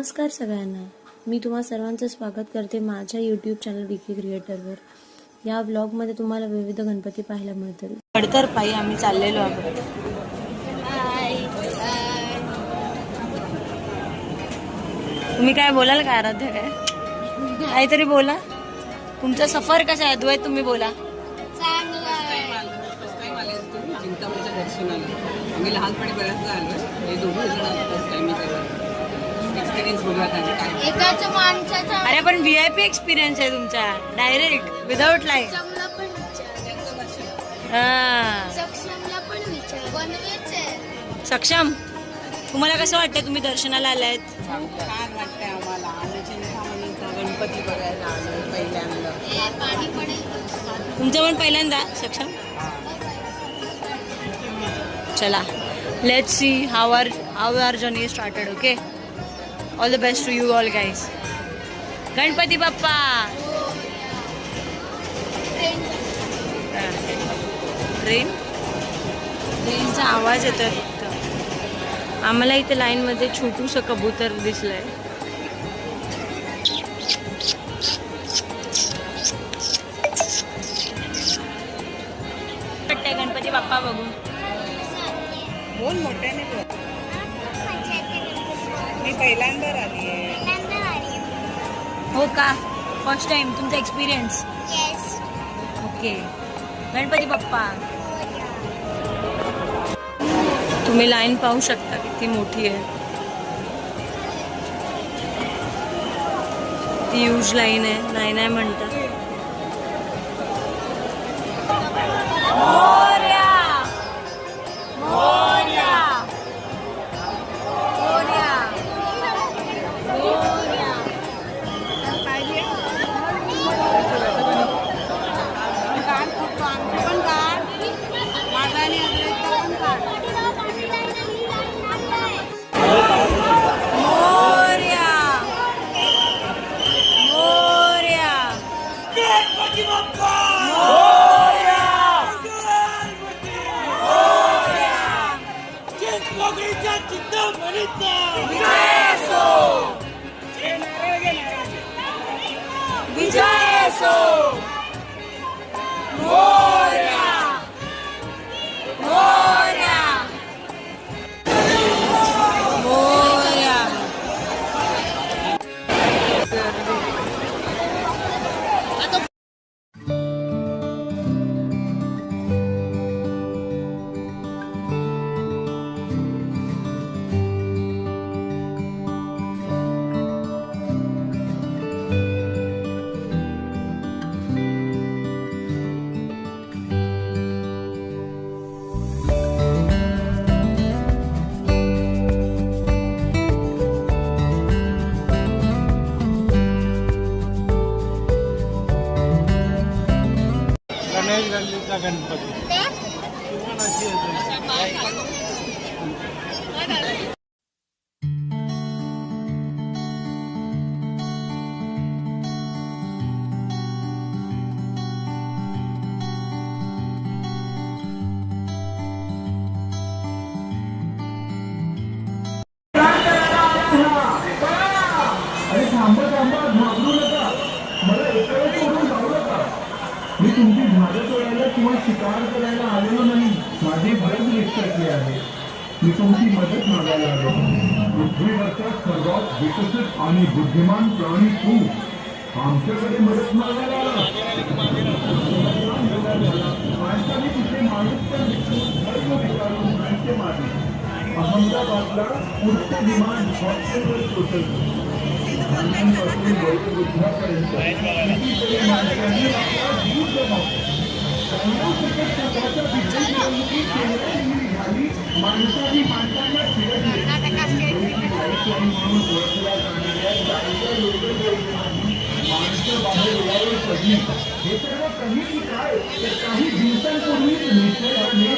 नमस्कार सगळ्यांना. मी तुम्हा सर्वांचं स्वागत करते माझ्या यूट्यूब चॅनल विकी क्रिएटरवर या ब्लॉगमध्ये तुम्हाला विविध गणपती पाहायला मिळतील. खडतर पायी आम्ही चाललेलो आहोत. तुम्ही काय बोलाल का आराध्य काय? काहीतरी बोला. तुमचा सफर कसा आहे? द्वैत तुम्ही बोला. आम्ही लहानपणी बऱ्याचदा आलोय. हे दोघं जण फर्स्ट टाइम एक्सपिरियन्स बघूया त्यांचा काय एकाच्या माणसाचा अरे पण व्ही आय पी एक्सपिरियन्स आहे तुमचा. डायरेक्ट विदाउट लाईफ सक्षमला पण विचार. हा. सक्षमला पण विचार. बनवायचे सक्षम तुम्हाला कसं वाटतं तुम्ही दर्शनाला आलायत? छान वाटतंय आम्हाला. आम्ही चिंतामणीचा गणपती बघायला आलोय पहिल्यांदा. पाणी पडेल. तुमचं पण पहिल्यांदा सक्षम? चला. Let see how are how are journey started okay all the best to you all guys Ganpati Bappa train ट्रेनचा आवाज येतोय फक्त. आम्हाला इथे लाईनमध्ये छोटूसं कबूतर दिसलं आहे पहिल्यांदा आली आहे. हो का? फर्स्ट टाइम तुमचा एक्सपिरियन्स ओके गणपती बाप्पा. तुम्ही लाईन पाहू शकता किती मोठी आहे. ती यूज लाईन आहे. नाही नाही म्हणतात Russell! शिकार करायला आलेलो नाही माझी गरज निष्ठली आहे मी तुमची मदत मागायला आलो. पृथ्वीवरचा सर्वात विकसित आणि बुद्धिमान प्राणी तू. आमच्याकडे मदत मागायला आला. मारली अहमदाबादला विमान आपला जीव गमावला. सर्वसकट सुखाच्या माणसं हे सर्व कमी काय तर काही दिवसांपूर्वीच निसर्गाने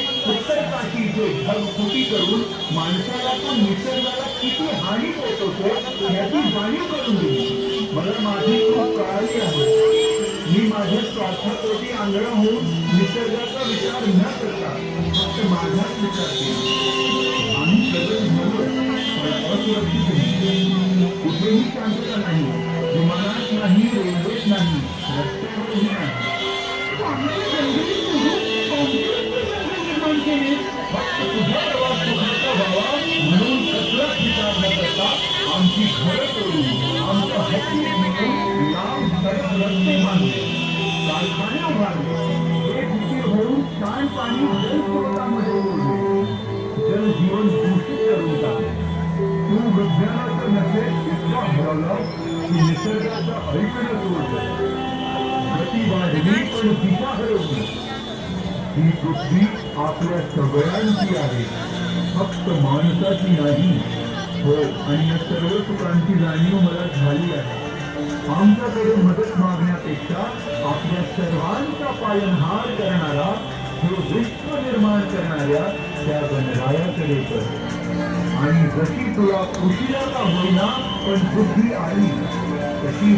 ढगफुटी करून माणसाला तो निसर्गाला किती हानी पोहोचवतो याची जाणीव करून दिली. मला माझी खूप कळाली आहे. मी माझ्या स्वार्थापोटी आंधळा होऊन निसर्गाचा विचार न करता फक्त माझाच विचार केला. आम्ही प्रगत झालो पण असुरक्षित कुठेही शांतता नाही. विमानात नाही रेल्वेत नाही. रस्त्यावरही नाही. फक्त तुझा प्रवास सुखाचा व्हावा म्हणून कसलाच विचार न करता आमची घरं करून आमचा हक्क मिळून रस्ते बांधले कारखाने उभारले. विकीर होऊन जलस्रोतामध्ये ओढले दूषित करून टाकले. तू विज्ञानाचं नसेल इतका हरवला की निसर्गाचं ऐकणं गती वाढली पण दिशा हरवली ही पृथ्वी आपल्या सगळ्यांची आहे. फक्त माणसाची नाही. हो आणि या सर्व सुखांची जाणीव मला झाली आहे. आमच्याकडे मदत मागण्यापेक्षा आपल्या सर्वांचा पालनहार करणारा हे विश्व निर्माण करणाऱ्या त्या गणरायाकडे कर. आणि जशी तुला उशिरा का होईना पण बुद्धी आली तशी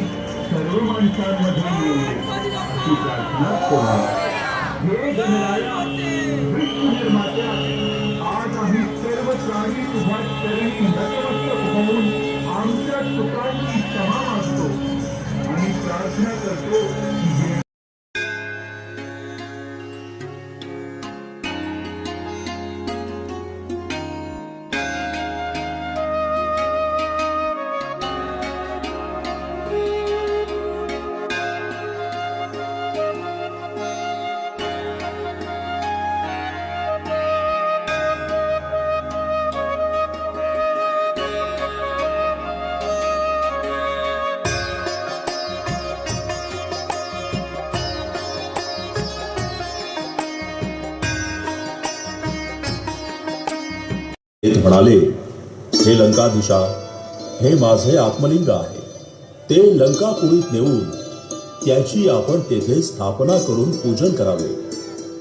सर्व माणसांमध्ये येईल अशी प्रार्थना करूया हे गणराया विश्व निर्मात्या आज आम्ही सर्व प्राणी तुझ्या चरणी नतमस्तक होऊन आमच्या सुखांची क्षमा मागतो आणि प्रार्थना करतो की म्हणाले हे लंकादिशा हे माझे आत्मलिंग आहे. ते लंकापुरीत नेऊन त्याची आपण तेथे स्थापना करून पूजन करावे.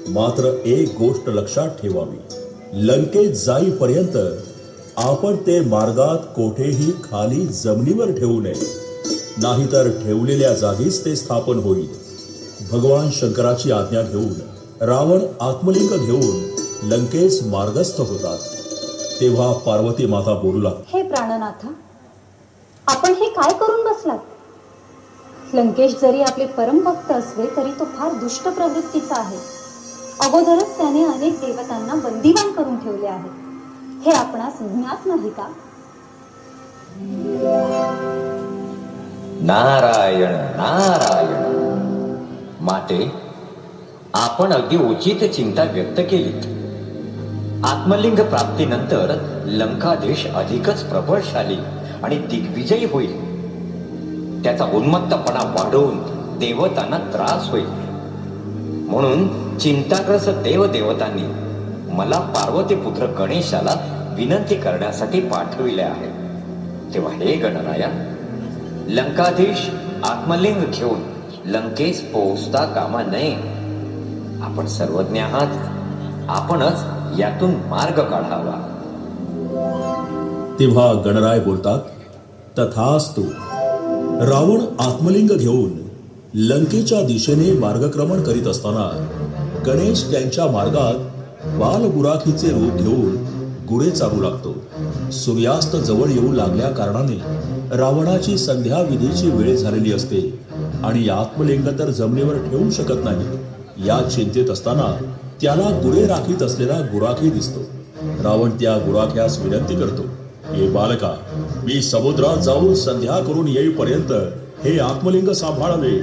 मात्र एक गोष्ट लक्षात ठेवावी. लंकेत जाईपर्यंत आपण ते मार्गात कोठेही खाली जमिनीवर ठेवू नये. नाहीतर ठेवलेल्या जागीच ते स्थापन होईल. भगवान शंकराची आज्ञा घेऊन रावण आत्मलिंग घेऊन लंकेस मार्गस्थ होतात. तेव्हा पार्वती माता बोलू लागते हे प्राणनाथा आपण हे काय करून बसलात? लंकेश जरी आपले परमभक्त असले तरी तो फार दुष्ट प्रवृत्तीचा आहे. अगोदरच त्याने अनेक देवतांना बंदिवान करून ठेवले आहे. हे आपणास ज्ञात नाही का? नारायण नारायण. माते आपण अगदी उचित चिंता व्यक्त केलीत. आत्मलिंग प्राप्तीनंतर लंकादेश अधिकच प्रबळशाली आणि दिग्विजयी होईल. त्याचा उन्मत्तपणा वाढवून देवतांना त्रास होईल. म्हणून चिंताग्रस्त देवदेवतांनी मला पार्वती पुत्र गणेशाला विनंती करण्यासाठी पाठविले आहे. तेव्हा हे गणराया लंकाधीश आत्मलिंग घेऊन लंकेस पोहोचता कामा नये. आपण सर्वज्ञ आहात. आपणच यातून मार्ग काढावा. तेव्हा गणराय बोलतात तथास्तु रावण आत्मलिंग घेऊन लंकेच्या दिशेने मार्गक्रमण करीत असताना गणेश त्यांच्या मार्गात बालगुराखीचे रूप घेऊन गुरे चालू लागतो. सूर्यास्त जवळ येऊ लागल्या कारणाने रावणाची संध्या विधीची वेळ झालेली असते आणि आत्मलिंग तर जमिनीवर ठेवू शकत नाही. या चिंतेत असताना त्याला गुरे राखीत असलेला गुराखी दिसतो. रावण त्या गुराख्यास विनंती करतो हे बालका मी समुद्रात जाऊन संध्या करून येईपर्यंत हे आत्मलिंग सांभाळावे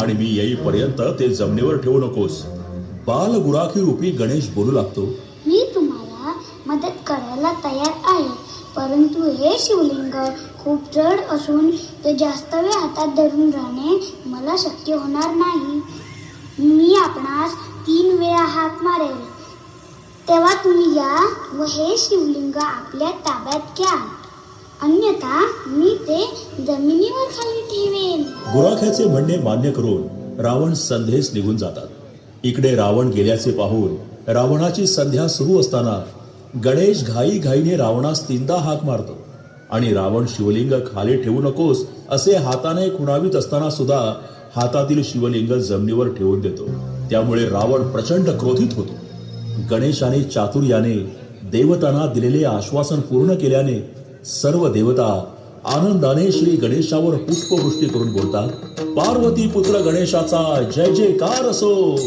आणि मी येईपर्यंत ते जमिनीवर ठेवू नकोस. बाल गुराखी रूपी गणेश बोलू लागतो मी तुम्हाला मदत करायला तयार आहे परंतु हे शिवलिंग खूप जड असून ते जास्त वेळ हातात धरून राहणे मला शक्य होणार नाही. मी आपणास तीन वेळा हाक मारेल तेव्हा तुम्ही या व हे शिवलिंग आपल्या ताब्यात घ्या. अन्यथा मी ते जमिनीवर खाली ठेवेन. गुराख्याचे म्हणणे मान्य करून रावण संध्येस निघून जातात. इकडे रावण गेल्याचे पाहून रावणाची संध्या सुरू असताना गणेश घाई घाईने रावणास तीनदा हाक मारतो. आणि रावण शिवलिंग खाली ठेवू नकोस असे हाताने खुणावीत असताना सुद्धा हातातील शिवलिंग जमिनीवर ठेवून देतो. त्यामुळे रावण प्रचंड क्रोधित होतो. गणेशाने चातुर्याने देवतांना दिलेले आश्वासन पूर्ण केल्याने सर्व देवता आनंदाने श्री गणेशावर पुष्पवृष्टी करून बोलतात पार्वती पुत्र गणेशाचा जय जयकार असो.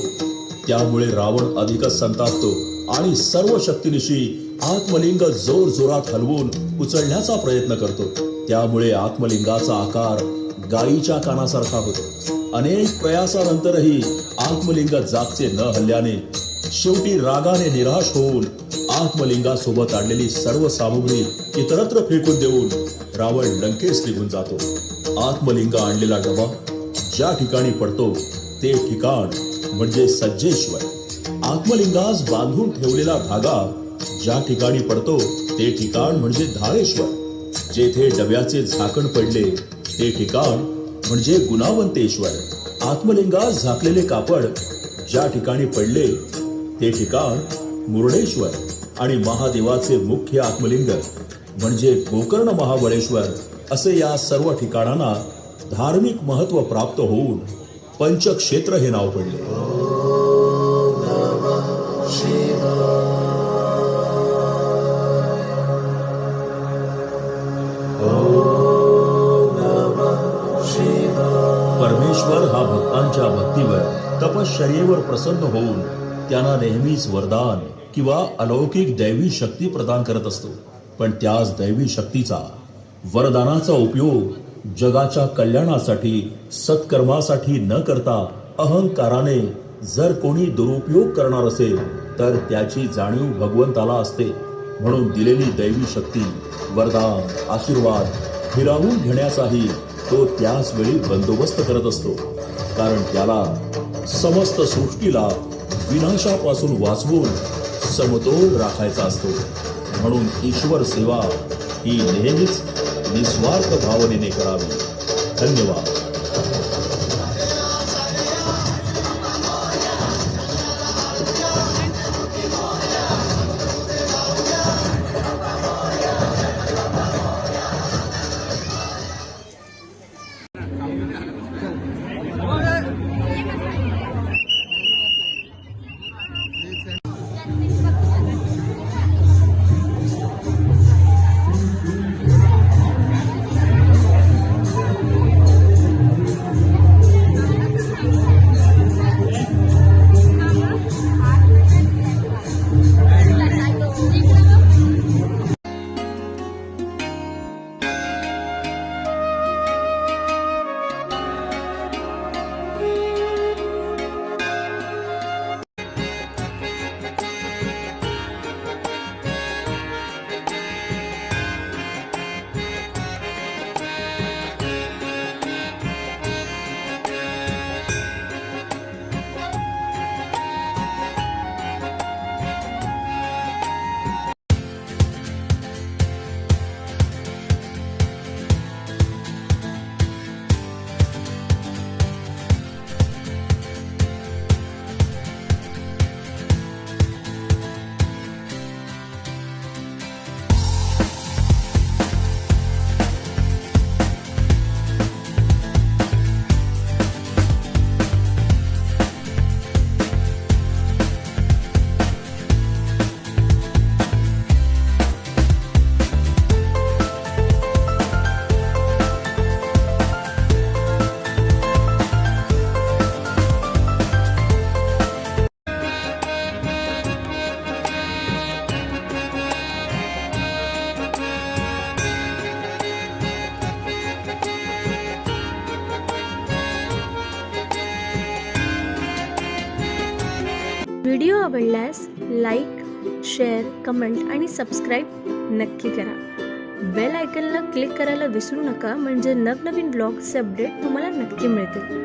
त्यामुळे रावण अधिकच संतापतो आणि सर्व शक्तीनिशी आत्मलिंग जोर जोरात हलवून उचलण्याचा प्रयत्न करतो. त्यामुळे आत्मलिंगाचा आकार गायीच्या कानासारखा होतो. अनेक प्रयासानंतरही आत्मलिंग जागचे न हल्ल्याने शेवटी रागाने निराश होऊन आत्मलिंगासोबत आणलेली सर्व सामुग्री इतरत्र फेकून देऊन रावण लंकेस निघून जातो. आत्मलिंग आणलेला डबा ज्या ठिकाणी पडतो ते ठिकाण म्हणजे सज्जेश्वर. आत्मलिंगास बांधून ठेवलेला धागा ज्या ठिकाणी पडतो ते ठिकाण म्हणजे धारेश्वर. जेथे डब्याचे झाकण पडले हे ठिकाण म्हणजे गुणावंतेश्वर. आत्मलिंगात झाकलेले कापड ज्या ठिकाणी पडले ते ठिकाण मुरडेश्वर आणि महादेवाचे मुख्य आत्मलिंग म्हणजे गोकर्ण महाबळेश्वर असे या सर्व ठिकाणांना धार्मिक महत्त्व प्राप्त होऊन पंचक्षेत्र हे नाव पडले. शरीरेवर प्रसन्न होऊन त्यांना नेहमीच वरदान किंवा अलौकिक दैवी शक्ती प्रदान करत असतो. पण त्याच दैवी शक्तीचा वरदानाचा उपयोग जगाच्या कल्याणासाठी सत्कर्मासाठी न करता अहंकाराने जर कोणी दुरुपयोग करणार असेल तर त्याची जाणीव भगवंताला असते. म्हणून दिलेली दैवी शक्ती वरदान आशीर्वाद हिरावून घेण्याचाही तो त्याच वेळी बंदोबस्त करत असतो. कारण त्याला समस्त सृष्टीला विनाशापासून वाचवून समतोल राखायचा असतो. म्हणून ईश्वर सेवा ही नेहमीच निस्वार्थ भावनेने करावी. धन्यवाद. आवडल्यास लाईक शेअर कमेंट आणि सबस्क्राईब नक्की करा. बेल आयकनला क्लिक करायला विसरू नका म्हणजे नवनवीन ब्लॉग्सचे अपडेट तुम्हाला नक्की मिळतील.